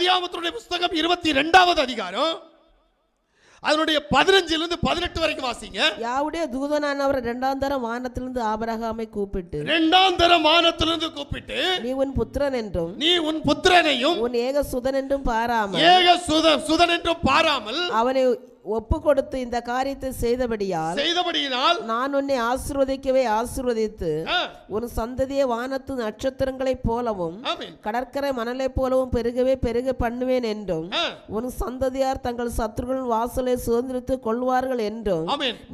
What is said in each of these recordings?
ஆதியாமத்தினுடைய புஸ்தகம் இருபத்தி ரெண்டாவது அதிகாரம். அதனுடைய பதினஞ்சுல இருந்து பதினெட்டு வரைக்கும் வாசிங்க. யாவுடைய தூதனானவர் இரண்டாம் தரம் வானத்திலிருந்து ஆபரகாமை கூப்பிட்டு இரண்டாம் தர மானத்திலிருந்து கூப்பிட்டு நீ உன் புத்திரன் என்றும் நீ உன் புத்திரனையும் உன் ஏக சுதன் என்றும் பாராமல் ஏக சுத சுதன் என்றும் பாராமல் அவனை ஒப்பு கொடுத்து இந்த காரியத்தை செய்தபடியால் செய்தபடியினால் நான் உன்னை ஆசீர்வதிக்கவே ஆசீர்வதித்து உன் சந்ததியை வானத்து நட்சத்திரங்களைப் போலவும். கடற்கரை மணலைப் போலவும் பெருகவே பெருக பண்ணுவேன் என்றும் உன் சந்ததியார் தங்கள் சத்துருக்களின் வாசலை சுதந்திரித்து கொள்வார்கள் என்றும்.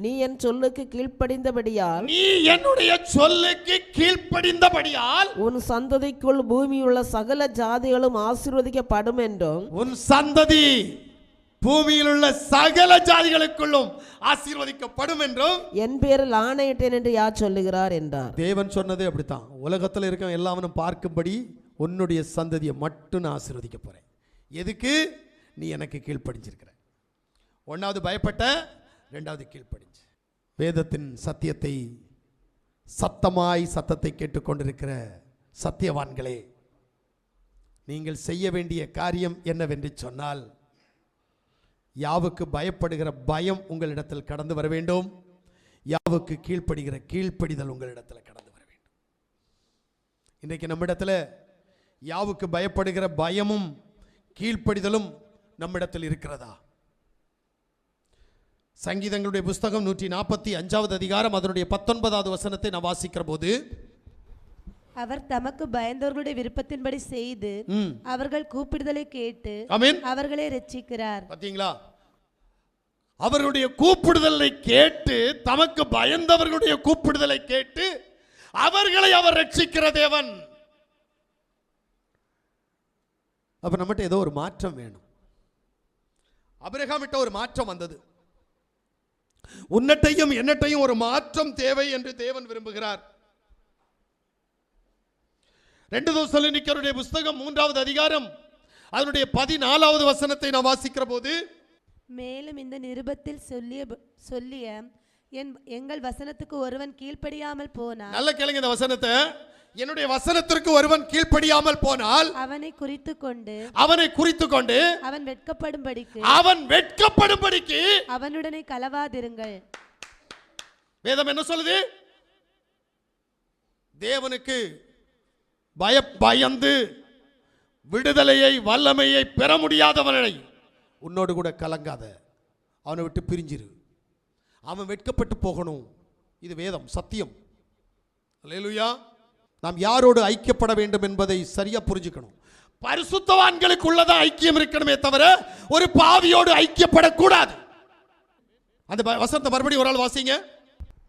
நீ என் சொல்லுக்கு கீழ்ப்படிந்தபடியால் நீ என்னுடைய சொல்லுக்கு கீழ்ப்படிந்தபடியால் உன் சந்ததிக்குள் பூமியுள்ள சகல ஜாதிகளும் ஆசீர்வதிக்கப்படும் என்றும் உன் சந்ததி பூமியில் உள்ள சகல ஜாதிகளுக்குள்ளும் ஆசீர்வதிக்கப்படும் என்றும் என் பேரில் ஆணையிட்டேன் என்று யார் சொல்லுகிறார் என்றார். தேவன் சொன்னது அப்படித்தான். உலகத்தில் இருக்க எல்லாவனும் பார்க்கும்படி உன்னுடைய சந்ததியை மட்டும் நான் ஆசீர்வதிக்க போறேன். எதுக்கு? நீ எனக்கு கீழ்ப்படிஞ்சிருக்கிற. ஒன்றாவது பயப்பட்ட ரெண்டாவது கீழ்ப்படிஞ்சு. வேதத்தின் சத்தியத்தை சத்தமாய் சத்தத்தை கேட்டுக்கொண்டிருக்கிற சத்தியவான்களே நீங்கள் செய்ய வேண்டிய காரியம் என்னவென்று சொன்னால் யாவுக்கு பயப்படுகிற பயம் உங்களிடத்தில் கடந்து வர வேண்டும். யாவுக்கு கீழ்ப்படுகிற கீழ்ப்படிதல் உங்களிடத்தில் கடந்து வர வேண்டும். இன்றைக்கு நம்மிடத்தில் யாவுக்கு பயப்படுகிற பயமும் கீழ்ப்படிதலும் நம்மிடத்தில் இருக்கிறதா? சங்கீதங்களுடைய புஸ்தகம் நூற்றி நாற்பத்தி அஞ்சாவது அதிகாரம் அதனுடைய பத்தொன்பதாவது வசனத்தை நான் வாசிக்கிற போது அவர் தமக்கு பயந்தவர்களுடைய விருப்பத்தின்படி செய்து அவர்கள் கூப்பிடுதலை கேட்டு அவர்களை ரட்சிக்கிறார் பார்த்தீங்களா அவருடைய கூப்பிடுதலை கேட்டு தமக்கு பயந்தவர்களுடைய கூப்பிடுதலை கேட்டு அவர்களை அவர் ரட்சிக்கிற தேவன். அப்ப நம்மகிட்ட ஏதோ ஒரு மாற்றம் வேணும். அபிரகாமிட்ட ஒரு மாற்றம் வந்தது. உன்னட்டையும் என்னட்டையும் ஒரு மாற்றம் தேவை என்று தேவன் விரும்புகிறார். ரெண்டு தோசலினிக்கருடைய புஸ்தகம் மூன்றாவது அதிகாரம். அதனுடைய பதினாலாவது வசனத்தை நான் வாசிக்கிற போது மேலும் இந்த நிருபத்தில் சொல்லிய சொல்லிய என் எங்கள் வசனத்துக்கு ஒருவன் கீழ்ப்படியாமல் போனார் நல்ல கேளுங்க இந்த வசனத்தை. என்னுடைய வசனத்திற்கு ஒருவன் கீழ்ப்படியாமல் போனால் அவனை குறித்து கொண்டு அவனை குறித்து கொண்டு அவன் வெட்கப்படும்படிக்கு அவன் வெட்கப்படும்படிக்கு அவனுடனே கலவாதிருங்கள். வேதம் என்ன சொல்லுது? தேவனுக்கு பய பயந்து விடுதலையை வல்லமையை பெற முடியாதவனை உன்னோடு கூட கலங்காத. அவனை விட்டு பிரிஞ்சிரு. அவன் வெட்கப்பட்டு போகணும். இது வேதம் சத்தியம். லேலுயா நாம் யாரோடு ஐக்கியப்பட வேண்டும் என்பதை சரியா புரிஞ்சுக்கணும். பரிசுத்தவான்களுக்கு உள்ளதான் ஐக்கியம் இருக்கணுமே தவிர ஒரு பாவியோடு ஐக்கியப்படக்கூடாது. அந்த ப- மறுபடியும் ஒரு ஆள் வாசிங்க.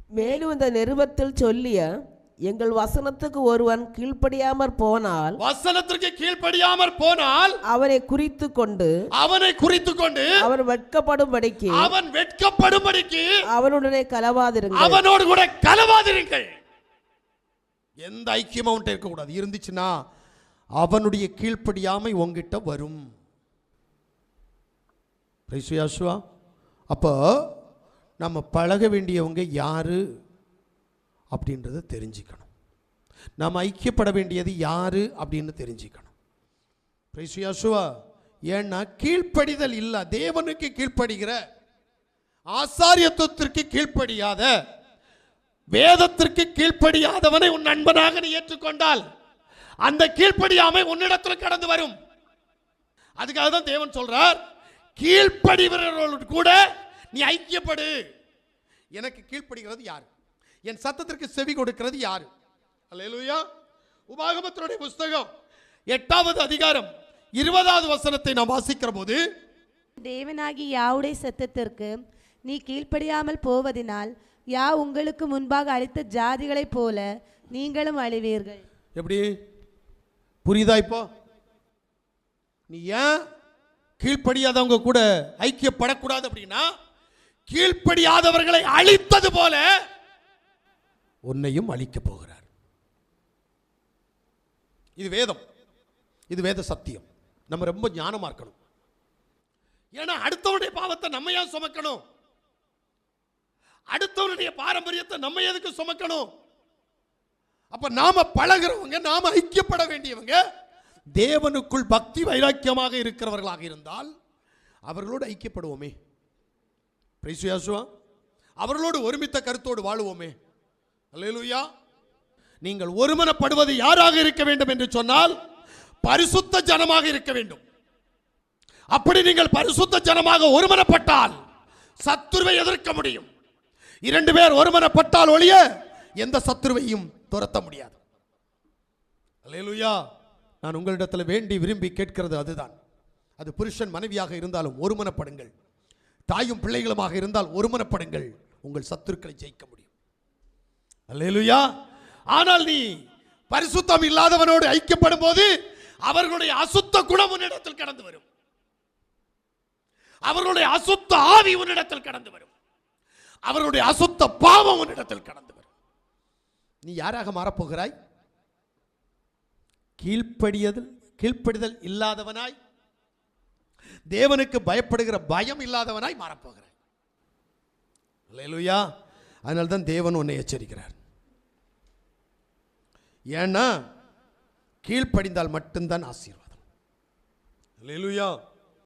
மேலும் இந்த நிருபத்தில் சொல்லிய எங்கள் வசனத்துக்கு ஒருவன் கீழ்ப்படியாமற் போனால் வசனத்திற்கு கீழ்ப்படியாமற் போனால் அவனை குறித்து கொண்டு அவனை குறித்து கொண்டு அவன் வெட்கப்படும்படிக்கு அவன் வெட்கப்படும்படிக்கு அவனுடனே கலவாதிருங்கள். அவனோடு கூட கலவாதிருங்கள். எந்த ஐக்கியமும் அவன்கிட்ட இருக்கக்கூடாது. இருந்துச்சுன்னா அவனுடைய கீழ்ப்படியாமை உங்ககிட்ட வரும். Joshua. அப்போ நம்ம பழக வேண்டியவங்க யாரு? அப்படின்றத தெரிஞ்சுக்கணும். நாம் ஐக்கியப்பட வேண்டியது யாரு அப்படின்னு தெரிஞ்சுக்கணும். Praise ஏன்னா கீழ்ப்படிதல் இல்லை. தேவனுக்கு கீழ்ப்படுகிற ஆசாரியத்துவத்திற்கு கீழ்ப்படியாத வேதத்திற்கு கீழ்ப்படியாதவனை உன் நண்பனாக நீ ஏற்றுக்கொண்டால் அந்த கீழ்ப்படியாமை உன்னிடத்தில் கடந்து வரும். அதுக்காக தான் தேவன் சொல்றார் கீழ்ப்படிவர்களோடு கூட நீ ஐக்கியப்படு. எனக்கு கீழ்ப்படுகிறது யார்? என் சத்தத்திற்கு செவி கொடுக்கிறது யார்? அல்லேலூயா உபாகமத்தினுடைய புஸ்தகம் எட்டாவது அதிகாரம் இருபதாவது வசனத்தை நாம் வாசிக்கிற போது தேவனாகி யாவுடைய சத்தத்திற்கு நீ கீழ்ப்படியாமல் போவதினால் யா உங்களுக்கு முன்பாக அளித்த ஜாதிகளைப் போல நீங்களும் அழிவீர்கள். எப்படி? புரியுதா இப்போ? நீ ஏன் கீழ்ப்படியாதவங்க கூட ஐக்கியப்படக்கூடாது அப்படின்னா கீழ்ப்படியாதவர்களை அழித்தது போல உன்னையும் அழிக்கப் போகிறார். இது வேதம். இது வேத சத்தியம். நம்ம ரொம்ப ஞானமா இருக்கணும். ஏன்னா அடுத்தவனுடைய பாவத்தை நம்ம ஏன் சுமக்கணும்? அடுத்தவனுடைய பாரம்பரியத்தை நம்ம எதுக்கு சுமக்கணும்? அப்ப நாம பழகுறவங்க நாம ஐக்கியப்பட வேண்டியவங்க தேவனுக்குள் பக்தி வைராக்கியமாக இருக்கிறவர்களாக இருந்தால் அவர்களோடு ஐக்கியப்படுவோமே. பிரைஸ் அவர்களோடு ஒருமித்த கருத்தோடு வாழுவோமே. அல்லேலூயா நீங்கள் ஒருமனப்படுவது யாராக இருக்க வேண்டும் என்று சொன்னால் பரிசுத்த ஜனமாக இருக்க வேண்டும். அப்படி நீங்கள் பரிசுத்த ஜனமாக ஒருமனப்பட்டால் சத்துருவை எதிர்க்க முடியும். இரண்டு பேர் ஒருமனப்பட்டால் ஒழிய எந்த சத்துருவையும் துரத்த முடியாது. அல்லேலூயா நான் உங்களிடத்தில் வேண்டி விரும்பி கேட்கிறது அதுதான். அது புருஷன் மனைவியாக இருந்தாலும் ஒருமனப்படுங்கள். தாயும் பிள்ளைகளுமாக இருந்தால் ஒருமனப்படுங்கள். உங்கள் சத்துருக்களை ஜெயிக்க முடியும். அல்லேலுயா. ஆனால் நீ பரிசுத்தம் இல்லாதவனோடு ஐக்கியப்படும் போது அவர்களுடைய அசுத்த குணம் உன்னிடத்தில் கடந்து வரும். அவர்களுடைய அசுத்த ஆவி உன்னிடத்தில் கடந்து வரும். அவர்களுடைய அசுத்த பாவம் உன்னிடத்தில் கடந்து வரும். நீ யாராக மாறப்போகிறாய்? கீழ்ப்படியதில் கீழ்ப்படிதல் இல்லாதவனாய் தேவனுக்கு பயப்படுகிற பயம் இல்லாதவனாய் மாறப்போகிறாய். இல்லையா அதனால தான் தேவன் உன்னை எச்சரிக்கிறார். ஏன்னா கீழ்ப்படிந்தால் மட்டும்தான் ஆசீர்வாதம். இல்லையா